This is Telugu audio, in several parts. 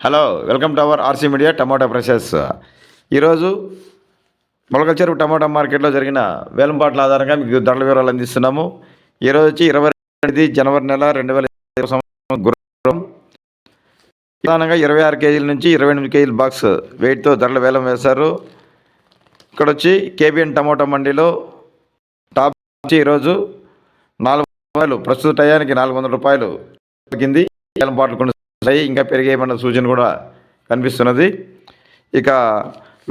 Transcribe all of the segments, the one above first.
Hello welcome to our RC media tomato prices ఈరోజు మొలకల చెరువు టమాటా మార్కెట్లో జరిగిన వేలంపాట్ల ఆధారంగా మీకు ధరల వివరాలు అందిస్తున్నాము. ఈరోజు వచ్చి ఇరవై ఎనిమిది జనవరి నెల రెండు వేల ఇరవై సంవత్సరం గురువారం. ప్రధానంగా ఇరవై ఆరు కేజీల నుంచి ఇరవై ఎనిమిది కేజీల బాక్స్ వెయిట్తో ధరలు వేలం వేశారు. ఇక్కడ వచ్చి కేబిఎన్ టమాటా మండీలో టాప్ వచ్చి ఈరోజు నాలుగు రూపాయలు ప్రస్తుత టయానికి నాలుగు వందల రూపాయలు తగ్గింది. వేలంపాట్లు పాటలు ఇంకా పెరిగేయమన్న సూచన కూడా కనిపిస్తున్నది. ఇక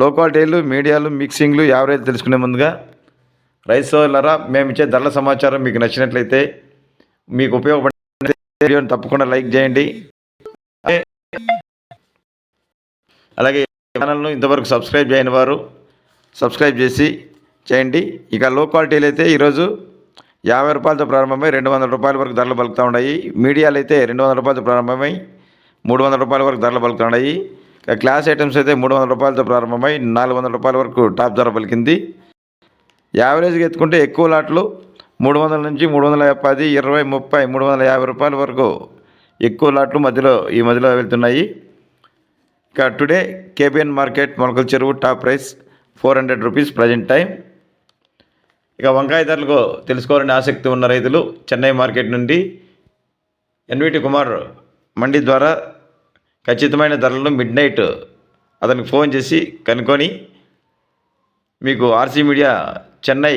లో క్వాలిటీలు మీడియాలు మిక్సింగ్లు యావరేజ్ తెలుసుకునే ముందుగా రైస్ సోదరులారా మేము ఇచ్చే ధరల సమాచారం మీకు నచ్చినట్లయితే మీకు ఉపయోగపడే వీడియోని తప్పకుండా లైక్ చేయండి. అలాగే ఛానల్ను ఇంతవరకు సబ్స్క్రైబ్ చేయని వారు సబ్స్క్రైబ్ చేసి చేయండి. ఇక లో క్వాలిటీలు అయితే ఈరోజు యాభై రూపాయలతో ప్రారంభమై రెండు వందల రూపాయల వరకు ధరలు పలుకుతూ ఉన్నాయి. మీడియాలు అయితే రెండు వందల రూపాయలతో ప్రారంభమై మూడు వందల రూపాయల వరకు ధరలు పలుకున్నాయి ఇక క్లాస్ ఐటమ్స్ అయితే మూడు వందల రూపాయలతో ప్రారంభమై నాలుగు వందల రూపాయల వరకు టాప్ ధర పలికింది. యావరేజ్గా ఎత్తుకుంటే ఎక్కువ లాట్లు మూడు వందల నుంచి మూడు వందల పది ఇరవై ముప్పై మూడు వందల యాభై రూపాయల వరకు ఎక్కువ లాట్లు మధ్యలో ఈ మధ్యలో వెళ్తున్నాయి. ఇక today KBN market Molakala Cheruvu top price four hundred rupees present time ఇక వంకాయ ధరలకు తెలుసుకోవాలని ఆసక్తి ఉన్న రైతులు చెన్నై మార్కెట్ నుండి ఎన్విటి కుమార్ మండి ద్వారా ఖచ్చితమైన ధరలను మిడ్ నైట్ అతనికి ఫోన్ చేసి కనుక్కొని మీకు RC media Chennai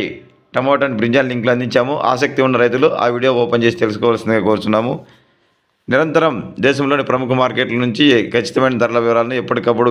tomato and brinjal లింకులు అందించాము. ఆసక్తి ఉన్న రైతులు ఆ వీడియో ఓపెన్ చేసి తెలుసుకోవాల్సిందిగా కోరుచున్నాము. నిరంతరం దేశంలోని ప్రముఖ మార్కెట్ల నుంచి ఖచ్చితమైన ధరల వివరాలను ఎప్పటికప్పుడు